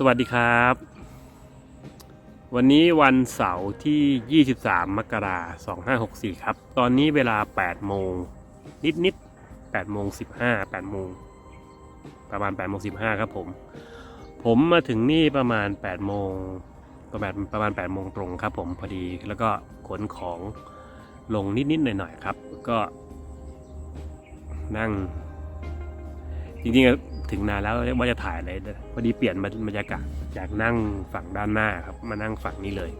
สวัสดีครับ วันนี้วันเสาร์ที่ 23 มกราคม 2564 ครับ ตอนนี้เวลา 8 โมง นิดนิด8โมง 15 8โมง ประมาณ8โมง15 ครับผม ผมมาถึงนี่ประมาณ 8 โมง ประมาณประมาณ 8 โมงตรงครับผมพอดี แล้วก็ขนของลงนิดนิดหน่อยหน่อยๆครับ ก็นั่ง จริงๆ ถึงนานแล้วว่าจะถ่ายอะไรพอดีเปลี่ยนบรรยากาศจากนั่งฝั่งด้านหน้าครับมานั่งฝั่งนี้เลย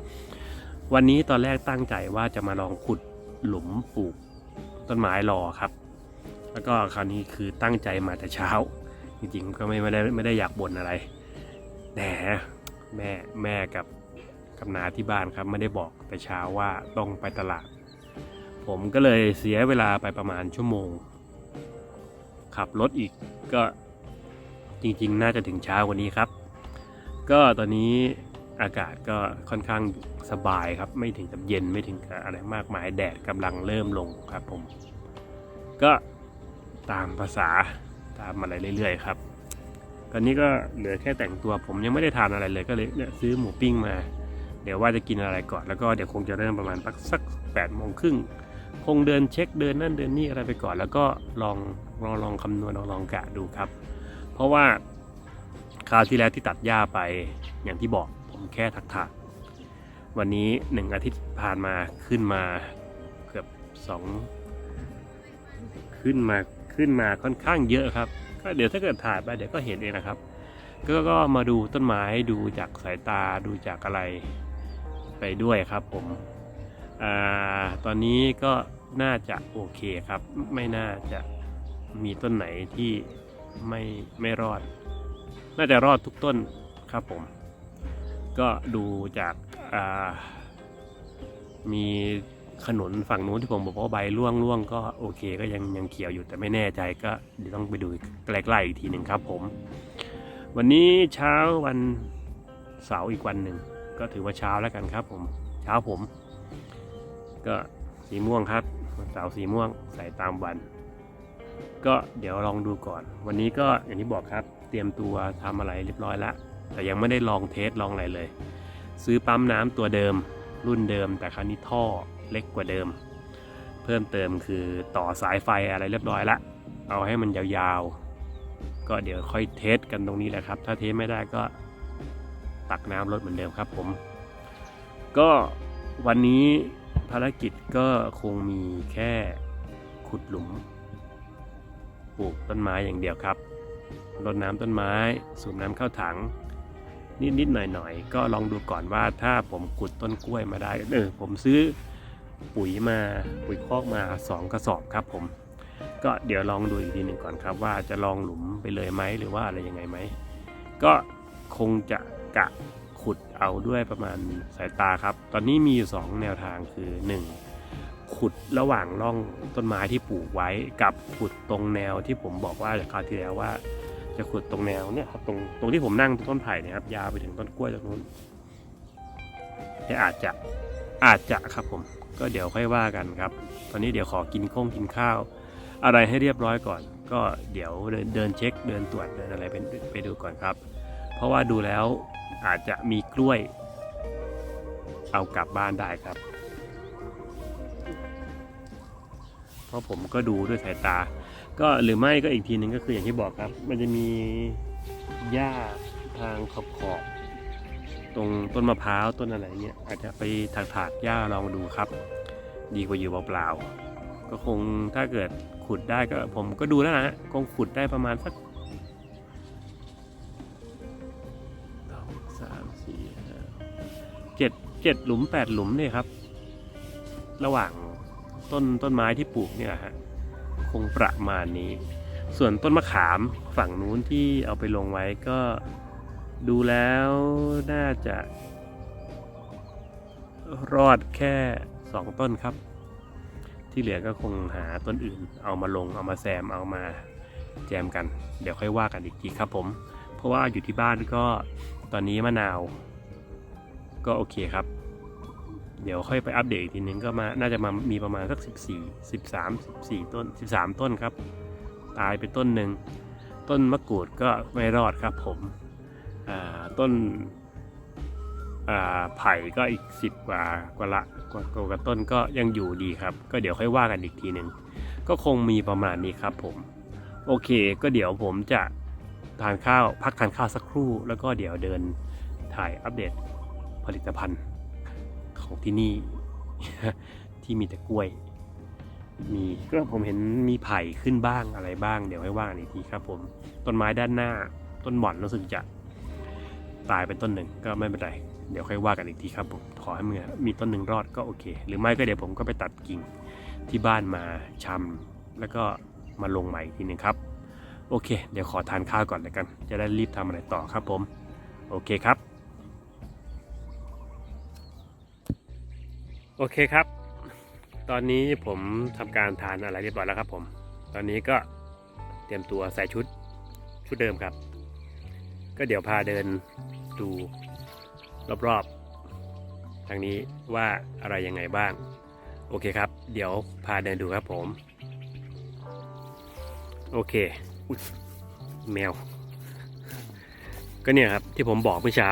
วันนี้ตอนแรกตั้งใจว่าจะมาลองขุดหลุมปลูกต้นไม้รอครับ แล้วก็คราวนี้คือตั้งใจมาแต่เช้า จริงๆก็ไม่ไม่ได้ไม่ได้อยากบ่นอะไรแหมแม่แม่กับกับนาที่บ้านครับไม่ได้บอกแต่เช้าว่าต้องไปตลาด ผมก็เลยเสียเวลาไปประมาณชั่วโมง ขับรถอีกก็ จริงๆ น่าจะถึงเช้ากว่านี้ครับ ก็ตอนนี้อากาศก็ค่อนข้างสบายครับ ไม่ถึงกับเย็นไม่ถึงกับอะไรมากมายแดดกำลังเริ่มลงครับผม ก็ตามภาษาตามอะไรเรื่อยๆครับ ตอนนี้ก็เหลือแค่แต่งตัวผมยังไม่ได้ทานอะไรเลยก็เลยเนี่ยซื้อหมูปิ้งมา เดี๋ยวว่าจะกินอะไรก่อนแล้วก็เดี๋ยวคงจะเริ่มประมาณสักแปดโมงครึ่งคงเดินเช็คเดินนั่นเดินนี่อะไรไปก่อน แล้วก็ลองลองลองคำนวณลองลองกะดูครับ เพราะว่าคราวที่แล้วที่ตัดหญ้าไปอย่างที่บอกผมแค่ถักถักๆวันนี้หนึ่งอาทิตย์ผ่านมาขึ้นมาเกือบสองขึ้นมาขึ้นมาค่อนข้างเยอะครับ ก็เดี๋ยวถ้าเกิดถ่ายไปเดี๋ยวก็เห็นเองนะครับ ก็ก็มาดูต้นไม้ดูจากสายตาดูจากอะไรไปด้วยครับผมอตอนนี้ก็น่าจะโอเคครับ ไม่น่าจะมีต้นไหนที่ ไม่ไม่รอด น่าจะรอดทุกต้นครับผม ก็ดูจากามีขนุนฝั่งนู้นที่ผมบอกว่าใบร่วงร่วงก็โอเคก็ยังยังเขียวอยู่แต่ไม่แน่ใจก็เดี๋ยวต้องไปดูใกล้ๆอีกทีหนึ่งครับผม วันนี้เช้าวันเสาร์อีกวันหนึ่งก็ถือว่าเช้าแล้วกันครับผม เช้าผม ก็สีม่วงครับวันเสาร์สีม่วงใส่ตามวัน ก็เดี๋ยวลองดูก่อน วันนี้ก็อย่างที่บอกครับ เตรียมตัวทำอะไรเรียบร้อยแล้วแต่ยังไม่ได้ลองเทสลองอะไรเลย ซื้อปั๊มน้ำตัวเดิม รุ่นเดิม แต่คราวนี้ท่อเล็กกว่าเดิม เพิ่มเติมคือต่อสายไฟอะไรเรียบร้อยละเอาให้มันยาวๆ ก็เดี๋ยวค่อยเทสกันตรงนี้แหละครับ ถ้าเทสไม่ได้ก็ตักน้ำลดเหมือนเดิมครับผม ก็วันนี้ภารกิจก็คงมีแค่ขุดหลุม ปลูกต้นไม้อย่างเดียวครับรดน้ำต้นไม้ สูบน้ำเข้าถัง นิดๆหน่อยๆก็ลองดูก่อนว่าถ้าผมขุดต้นกล้วยมาได้เออผมซื้อปุ๋ยมาปุ๋ยคอกมาสองกระสอบครับผม ก็เดี๋ยวลองดูอีกทีหนึ่งก่อนครับ ว่าจะลองหลุมไปเลยไหมหรือว่าอะไรยังไงไหมก็คงจะกะขุดเอาด้วยประมาณสายตาครับ ตอนนี้มีอยู่สองแนวทางคือ 1 ขุดระหว่างร่องต้นไม้ที่ปลูกไว้กับขุดตรงแนวที่ผมบอกว่าจากคราวที่แล้วว่า จะขุดตรงแนวเนี่ยครับตรงตรงที่ผมนั่งต้นไผ่เนี่ยครับยาวไปถึงต้นกล้วยตรงนู้นแต่อาจจะอาจจะครับผมก็เดี๋ยวค่อยว่ากันครับ ตอนนี้เดี๋ยวขอกินข้งกินข้าว อะไรให้เรียบร้อยก่อน ก็เดี๋ยวเดินเดินเช็คเดินตรวจเดินอะไรไปไปดูก่อนครับ เพราะว่าดูแล้วอาจจะมีกล้วย เอากลับบ้านได้ครับ เพราะผมก็ดูด้วยสายตา ก็หรือไม่ก็อีกทีหนึ่งก็คืออย่างที่บอกครับ มันจะมีหญ้าทางขอบขอบๆตรงต้นมะพร้าวต้นอะไรเงี้ยอาจจะไปถากถากๆหญ้าลองดูครับ ดีกว่าอยู่เปล่าๆก็คงถ้าเกิดขุดได้ก็ผมก็ดูแล้วนะฮะคงขุดได้ประมาณสักสามสี่ห้าเจ็ดเจ็ดหลุมแปดหลุมเนี่ยครับ ระหว่าง ต้นต้นไม้ที่ปลูกเนี่ยฮะคงประมาณนี้ ส่วนต้นมะขามฝั่งนู้นที่เอาไปลงไว้ก็ดูแล้วน่าจะ รอดแค่สองต้นครับ ที่เหลือก็คงหาต้นอื่น เอามาลงเอามาแซมเอามาแจมกัน เดี๋ยวค่อยว่ากันอีกทีครับผม เพราะว่าอยู่ที่บ้านก็ตอนนี้มะนาว ก็โอเคครับ เดี๋ยวค่อยไปอัปเดตอีกทีนึงก็มาน่าจะมามีประมาณสัก 14 13 14 ต้น 13 ต้นครับ ตายไปต้นหนึ่งต้นมะกรูดก็ไม่รอดครับผมอ่าต้นอ่าไผ่ก็อีกสิบกว่ากว่าละกว่ากว่าต้นก็ยังอยู่ดีครับ ก็เดี๋ยวค่อยว่ากันอีกทีหนึ่งก็คงมีประมาณนี้ครับผมโอเค ก็เดี๋ยวผมจะทานข้าวพักทานข้าวสักครู่ แล้วก็เดี๋ยวเดินถ่ายอัปเดตผลิตภัณฑ์ ของที่นี่ ที่มีแต่กล้วย มีก็ผมเห็นมีไผ่ขึ้นบ้างอะไรบ้าง เดี๋ยวให้ว่ากันอีกทีครับ ผมต้นไม้ด้านหน้า ต้นหม่อนรู้สึกจะตายเป็นต้นหนึ่งก็ไม่เป็นไรเดี๋ยวค่อยว่ากันอีกทีครับผมขอให้มือมีต้นหนึ่งรอดก็โอเค หรือไม่ก็เดี๋ยวผมก็ไปตัดกิ่งที่บ้านมาชำแล้วก็มาลงใหม่อีกทีหนึ่งครับ โอเค เดี๋ยวขอทานข้าวก่อนเลยกัน จะได้รีบทำอะไรต่อครับผม โอเคครับ โอเคครับ ตอนนี้ผมทำการทานอะไรเรียบร้อยแล้วครับผม ตอนนี้ก็เตรียมตัวใส่ชุดชุดเดิมครับ ก็เดี๋ยวพาเดินดูรอบๆ ทางนี้ว่าอะไรยังไงบ้าง โอเคครับ เดี๋ยวพาเดินดูครับผม โอเคอุ๊ยแมว ก็เนี่ยครับที่ผมบอกเมื่อเช้า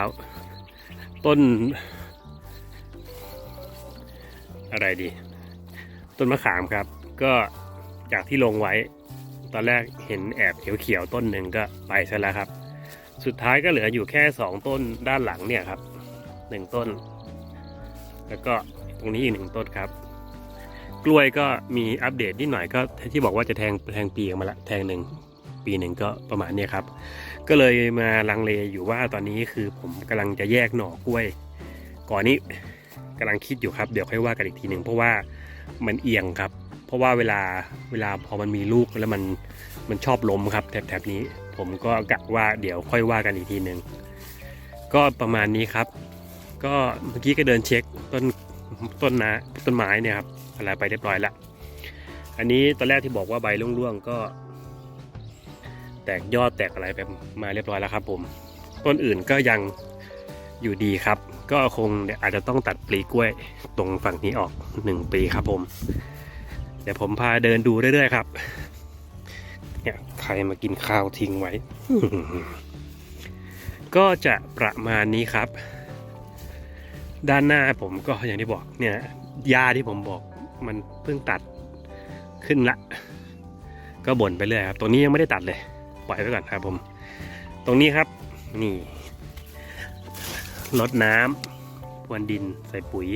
ต้น อะไรดี ต้นมะขามครับ ก็จากที่ลงไว้ ตอนแรกเห็นแอบเขียวๆต้นหนึ่งก็ไปซะแล้วครับ สุดท้ายก็เหลืออยู่แค่สองต้นด้านหลังเนี่ยครับหนึ่งต้น แล้วก็ตรงนี้อีกหนึ่งต้นครับ กล้วยก็มีอัปเดตนิดหน่อยก็ที่บอกว่าจะแทงแทงปีออกมาละแทงหนึ่งปีหนึ่งก็ประมาณนี้ครับ ก็เลยมาลังเลอยู่ว่าตอนนี้คือผมกำลังจะแยกหน่อกล้วย ก่อนนี้ กำลังคิดอยู่ครับเดี๋ยวค่อยว่ากันอีกทีหนึ่งเพราะว่ามันเอียงครับ เพราะว่าเวลาเวลาพอมันมีลูกแล้วมันมันชอบล้มครับแถบแถบนี้ ผมก็กะว่าเดี๋ยวค่อยว่ากันอีกทีหนึ่งก็ประมาณนี้ครับ ก็เมื่อกี้ก็เดินเช็คต้นต้นนะต้นไม้เนี่ยครับอะไรไปเรียบร้อยละอันนี้ตอนแรกที่บอกว่าใบร่วงๆก็ แตกยอดแตกอะไรไปมาเรียบร้อยแล้วครับ ผม ต้นอื่นก็ยัง อยู่ดีครับ ก็คงเดี๋ยวอาจจะต้องตัดปลีกล้วยตรงฝั่งนี้ออกหนึ่งปีครับผม เดี๋ยวผมพาเดินดูเรื่อยๆครับเนี่ยใครมากินข้าวทิ้งไว้ ก็จะประมาณนี้ครับ ด้านหน้าผมก็อย่างที่บอกเนี่ยหญ้าที่ผมบอกมันเพิ่งตัดขึ้นละ ก็บ่นไปเรื่อยครับ ตรงนี้ยังไม่ได้ตัดเลย ปล่อยไว้ก่อนครับผม ตรงนี้ครับ นี่ ลดน้ำพรวนดินใส่ปุ๋ย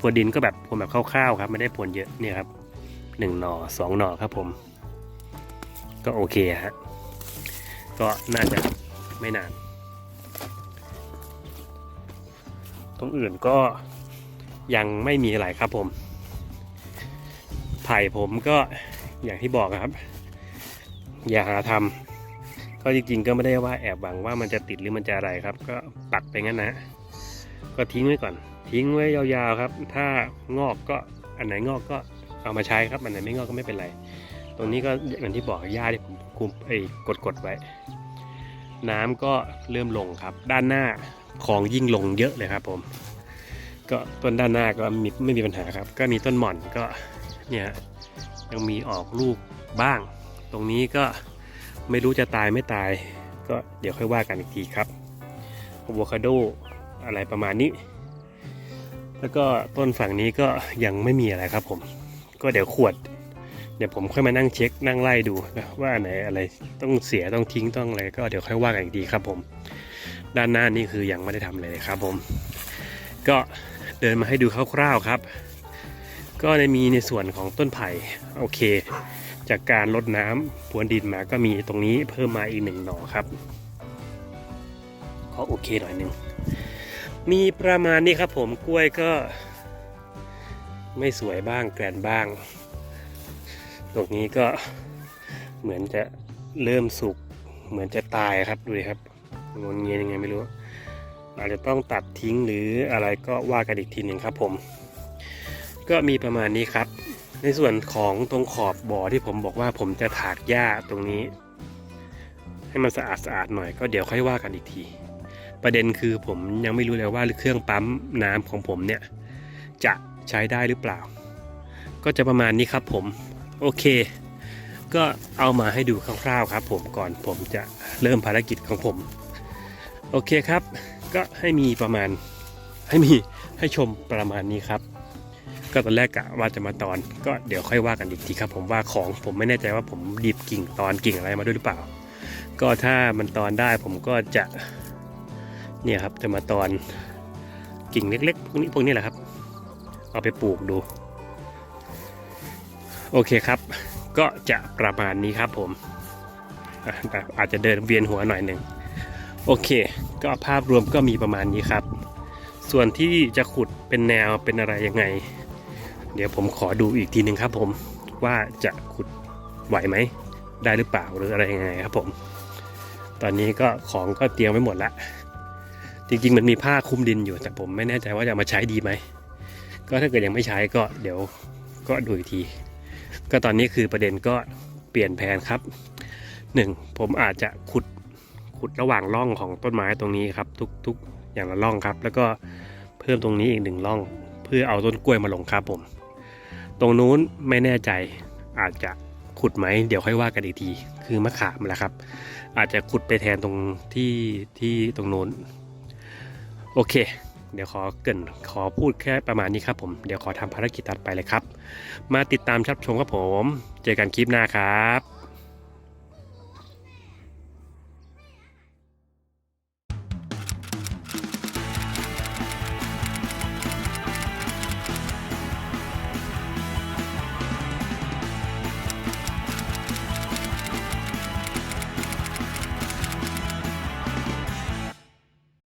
พรวนดินก็แบบพรวนแบบคร่าวๆครับ ไม่ได้พรวนเยอะเนี่ยครับหนึ่งหน่อสองหน่อครับผม ก็โอเคฮะก็น่าจะไม่นาน ตรงอื่นก็ยังไม่มีอะไรครับผมไผ่ผมก็อย่างที่บอกครับ อย่าหาทำ ก็จริงๆ ก็ไม่ได้ว่าแอบหวังว่ามันจะติดหรือมันจะอะไรครับ ก็ปักไปงั้นนะ ก็ทิ้งไว้ก่อน ทิ้งไว้ยาวๆครับ ถ้างอกก็อันไหนงอกก็เอามาใช้ครับอันไหนไม่งอกก็ไม่เป็นไร ตรงนี้ก็อย่างที่บอกหญ้าที่ผมคุมไอ้กดๆไว้ น้ำก็เริ่มลงครับ ด้านหน้าของยิ่งลงเยอะเลยครับผม ก็ต้นด้านหน้าก็มีไม่มีปัญหาครับ ก็มีต้นหม่อนก็เนี่ยยังมีออกลูกบ้าง ตรงนี้ก็ ไม่รู้จะตายไม่ตาย ก็เดี๋ยวค่อยว่ากันอีกทีครับอะโวคาโดอะไรประมาณนี้ แล้วก็ต้นฝั่งนี้ก็ยังไม่มีอะไรครับผม ก็เดี๋ยวขวด เดี๋ยวผมค่อยมานั่งเช็คนั่งไล่ดูนะว่าไหนอะไรต้องเสียต้องทิ้งต้องอะไรก็เดี๋ยวค่อยว่ากันอีกทีครับผม ด้านหน้านี่คือยังไม่ได้ทำเลยครับผม ก็เดินมาให้ดูคร่าวๆครับ ก็ในมีในส่วนของต้นไผ่โอเค จากการลดน้ำพรวนดินมาก็มีตรงนี้เพิ่มมาอีกหนึ่งหน่อครับก็โอเคหน่อยหนึ่งมีประมาณนี้ครับผมกล้วยก็ ไม่สวยบ้างแกรนบ้าง ตรงนี้ก็เหมือนจะเริ่มสุกเหมือนจะตายครับดูดิครับงนเงียนยังไงไม่รู้อาจจะต้องตัดทิ้งหรืออะไรก็ว่ากันอีกทีหนึ่งครับผม ก็มีประมาณนี้ครับ ในส่วนของตรงขอบบ่อที่ผมบอกว่าผมจะถากหญ้าตรงนี้ ให้มันสะอาดสะอาดหน่อยก็เดี๋ยวค่อยว่ากันอีกที ประเด็นคือผมยังไม่รู้เลยว่าเครื่องปั๊มน้ำของผมเนี่ย จะใช้ได้หรือเปล่า ก็จะประมาณนี้ครับผมโอเค ก็เอามาให้ดูคร่าวๆครับ ผมก่อนผมจะเริ่มภารกิจของผม โอเคครับ ก็ให้มีประมาณให้มีให้ชมประมาณนี้ครับ ก็ตอนแรกกะว่าจะมาตอน ก็เดี๋ยวค่อยว่ากันอีกทีครับ ผมว่าของผมไม่แน่ใจว่าผมดิบกิ่งตอนกิ่งอะไรมาด้วยหรือเปล่า ก็ถ้ามันตอนได้ผมก็จะเนี่ยครับจะมาตอนกิ่งเล็กๆพวกนี้พวกนี้แหละครับ เอาไปปลูกดู โอเคครับ ก็จะประมาณนี้ครับผมอะแต่อาจจะเดินเวียนหัวหน่อยหนึ่งโอเค ก็ภาพรวมก็มีประมาณนี้ครับ ส่วนที่จะขุดเป็นแนวเป็นอะไรยังไง เดี๋ยวผมขอดูอีกทีหนึ่งครับผมว่าจะขุดไหวไหม ได้หรือเปล่าหรืออะไรยังไงครับผม ตอนนี้ก็ของก็เตรียมไว้หมดละจริงๆมันมีผ้าคลุมดินอยู่แต่ผมไม่แน่ใจว่าจะมาใช้ดีไหมก็ถ้าเกิดยังไม่ใช้ก็เดี๋ยวก็ดูอีกที ก็ตอนนี้คือประเด็นก็เปลี่ยนแผนครับหนึ่งผมอาจจะขุดขุดระหว่างร่องของต้นไม้ตรงนี้ครับ ทุกทุกอย่างละร่องครับ แล้วก็เพิ่มตรงนี้อีกหนึ่งร่อง เพื่อเอาต้นกล้วยมาลงครับผม ตรงนู้นไม่แน่ใจอาจจะขุดไหมเดี๋ยวค่อยว่ากันอีกที คือมะขามแหละครับ อาจจะขุดไปแทนตรงที่ที่ตรงนู้นโอเค เดี๋ยวขอเกินขอพูดแค่ประมาณนี้ครับผม เดี๋ยวขอทำภารกิจตัดไปเลยครับ มาติดตามชับชมครับผม เจอกันคลิปหน้าครับ